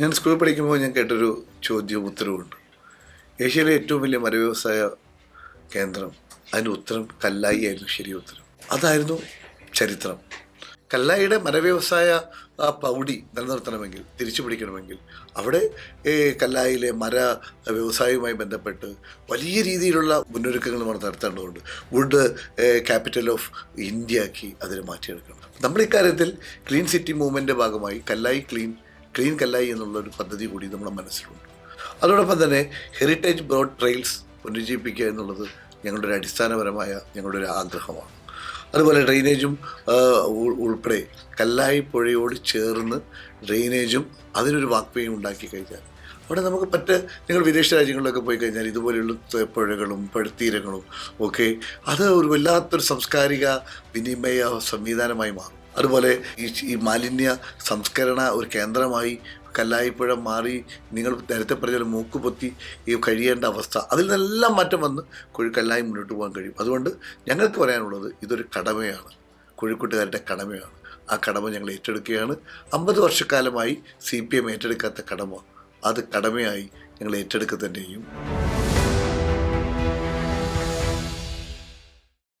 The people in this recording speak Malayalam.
ഞാൻ സ്കൂളിൽ പഠിക്കുമ്പോൾ ഞാൻ കേട്ടൊരു ചോദ്യവും ഉത്തരവുമുണ്ട് ഏഷ്യയിലെ ഏറ്റവും വലിയ മരവ്യവസായ കേന്ദ്രം അതിന്റെ ഉത്തരം കല്ലായി ആയിരുന്നു ശരി ഉത്തരം. അതായിരുന്നു ചരിത്രം. കല്ലായിയുടെ മരവ്യവസായ ആ പൗടി നിലനിർത്തണമെങ്കിൽ തിരിച്ചു പിടിക്കണമെങ്കിൽ അവിടെ കല്ലായിലെ മര വ്യവസായവുമായി ബന്ധപ്പെട്ട് വലിയ രീതിയിലുള്ള മുന്നൊരുക്കങ്ങൾ നമ്മൾ നടത്തേണ്ടതുണ്ട്. വുഡ് ക്യാപിറ്റൽ ഓഫ് ഇന്ത്യ ആക്കി അതിനെ മാറ്റിയെടുക്കണം. നമ്മൾ ഇക്കാര്യത്തിൽ ക്ലീൻ സിറ്റി മൂവ്മെന്റെ ഭാഗമായി കല്ലായി ക്ലീൻ ക്ലീൻ കല്ലായി എന്നുള്ളൊരു പദ്ധതി കൂടി നമ്മുടെ മനസ്സിലുണ്ട്. അതോടൊപ്പം തന്നെ ഹെറിറ്റേജ് ബ്രോഡ് ട്രെയിൽസ് പുനരുജ്ജീവിപ്പിക്കുക എന്നുള്ളത് ഞങ്ങളുടെ ഒരു അടിസ്ഥാനപരമായ ഞങ്ങളുടെ ഒരു ആഗ്രഹമാണ്. അതുപോലെ ഡ്രെയിനേജും ഉൾപ്പെടെ കല്ലായി പുഴയോട് ചേർന്ന് ഡ്രെയിനേജും അതിനൊരു വാക്വേയും ഉണ്ടാക്കി കഴിഞ്ഞാൽ അവിടെ നമുക്ക് മറ്റ് നിങ്ങൾ വിദേശ രാജ്യങ്ങളിലൊക്കെ പോയി കഴിഞ്ഞാൽ ഇതുപോലെയുള്ള പുഴകളും പഴുത്തീരങ്ങളും ഒക്കെ അത് ഒരു വല്ലാത്തൊരു സാംസ്കാരിക വിനിമയ സംവിധാനമായി മാറും. അതുപോലെ ഈ ഈ മാലിന്യ സംസ്കരണ ഒരു കേന്ദ്രമായി കല്ലായിപ്പുഴ മാറി നിങ്ങൾ നേരത്തെ പറഞ്ഞ പോലെ മൂക്കുപൊത്തി ഈ കഴിയേണ്ട അവസ്ഥ. അതിൽ നിന്നെല്ലാം മാറ്റം വന്ന് കൊഴുക്കല്ലായി മുന്നോട്ട് പോകാൻ കഴിയും. അതുകൊണ്ട് ഞങ്ങൾക്ക് പറയാനുള്ളത് ഇതൊരു കടമയാണ്. കോഴിക്കോട്ടുകാരുടെ കടമയാണ്. ആ കടമ ഞങ്ങൾ ഏറ്റെടുക്കുകയാണ്. അമ്പത് വർഷക്കാലമായി സി പി എം ഏറ്റെടുക്കാത്ത കടമ. അത് കടമയായി ഞങ്ങൾ ഏറ്റെടുക്കുക തന്നെ ചെയ്യും